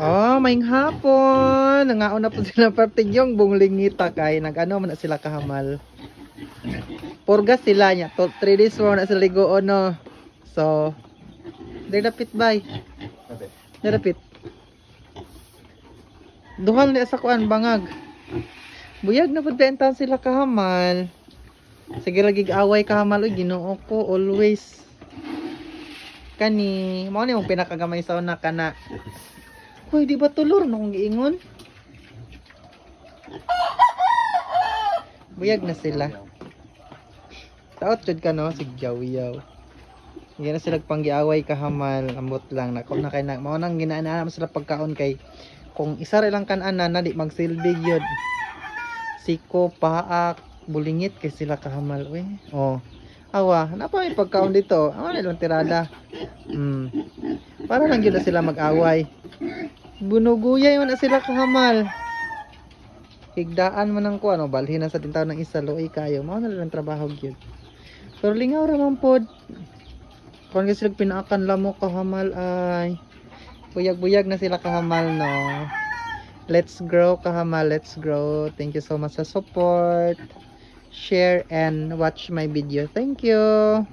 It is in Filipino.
Oh, maing hapon. Nangaon na po sila partigyong bunglingita kay nag-ano man na sila kahamal. Purgas sila niya. To 3 days mo na sila ligoon no. So, dapit bay. Dapit. Duhal ni sa kuan bangag. Buyag na pud sila kahamal. Sige lagi away kahamal oy Ginoo ko always. Kani, mao ni mong pinakagamay sa una kana. Hoy, di ba tulor nung giingon? Buyag na sila. Taot jud ka no, sigyaw-yaw. Hindi na sila panggiaway kahamal, ambot lang. Na kay na, mao nang ginaanaan sila pagkaon kay kung isa ra lang kanan na di magsilbi yun. Siko, paak, bulingit kay sila kahamal. We. Oh. Awa, napa may pagkaon dito. Awa na lang tirada. Hmm. Para lang na sila mag-away. Bunuguyay man na sila kahamal. Higdaan man ang kuano, balhin na sa tintaw ng isa, loy kayo. Mao na lang ang trabaho gyud. Pero lingaw ra man pod. Kung kasi sila pinaakan lamo kahamal ay buyag-buyag na sila kahamal no. Let's grow kahamal, let's grow. Thank you so much sa support. Share and watch my video. Thank you.